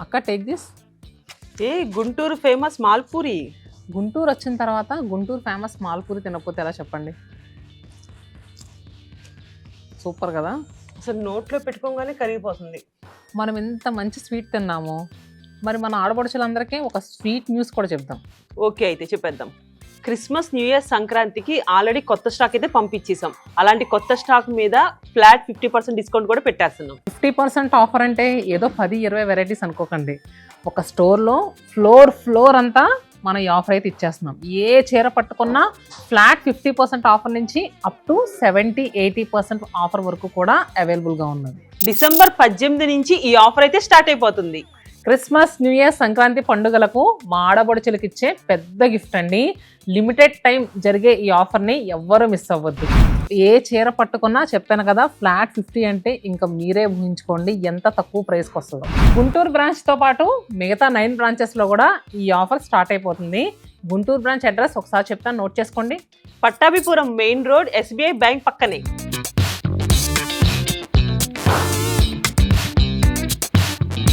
అక్క take this a Guntur famous malpuri. Guntur వచ్చిన తర్వాత గుంటూరు ఫేమస్ మాల్పూరి తినకపోతే ఎలా చెప్పండి? సూపర్ కదా? అసలు నోట్లో పెట్టుకోగానే కరిగిపోతుంది. మనం ఎంత మంచి స్వీట్ తిన్నాము మరి మన ఆడపడుచులందరికీ ఒక స్వీట్ న్యూస్ కూడా చెప్దాం. ఓకే అయితే చెప్పేద్దాం. క్రిస్మస్ న్యూ ఇయర్ సంక్రాంతికి ఆల్రెడీ కొత్త స్టాక్ అయితే పంపించేసాం. అలాంటి కొత్త స్టాక్ మీద ఫ్లాట్ ఫిఫ్టీ పర్సెంట్ డిస్కౌంట్ కూడా పెట్టేస్తున్నాం. ఫిఫ్టీ పర్సెంట్ ఆఫర్ అంటే ఏదో పది ఇరవై వెరైటీస్ అనుకోకండి. ఒక స్టోర్లో ఫ్లోర్ ఫ్లోర్ అంతా మనం ఈ ఆఫర్ అయితే ఇచ్చేస్తున్నాం. ఏ చీర పట్టుకున్నా ఫ్లాట్ ఫిఫ్టీ పర్సెంట్ ఆఫర్ నుంచి up to seventy eighty percent offer వరకు కూడా అవైలబుల్గా ఉన్నది. డిసెంబర్ పద్దెనిమిది నుంచి ఈ ఆఫర్ అయితే స్టార్ట్ అయిపోతుంది. క్రిస్మస్ న్యూ ఇయర్ సంక్రాంతి పండుగలకు మా ఆడబడుచులకు ఇచ్చే పెద్ద గిఫ్ట్ అండి. లిమిటెడ్ టైం జరిగే ఈ ఆఫర్ని ఎవ్వరూ మిస్ అవ్వద్దు. ఏ చీర పట్టుకున్నా చెప్పాను కదా ఫ్లాట్ ఫిఫ్టీ అంటే ఇంకా మీరే ఊహించుకోండి ఎంత తక్కువ ప్రైస్కి వస్తుందో. గుంటూరు బ్రాంచ్తో పాటు మిగతా నైన్ బ్రాంచెస్లో కూడా ఈ ఆఫర్ స్టార్ట్ అయిపోతుంది. గుంటూరు బ్రాంచ్ అడ్రస్ ఒకసారి చెప్తాను నోట్ చేసుకోండి. Pattabhipuram main road SBI bank పక్కనే.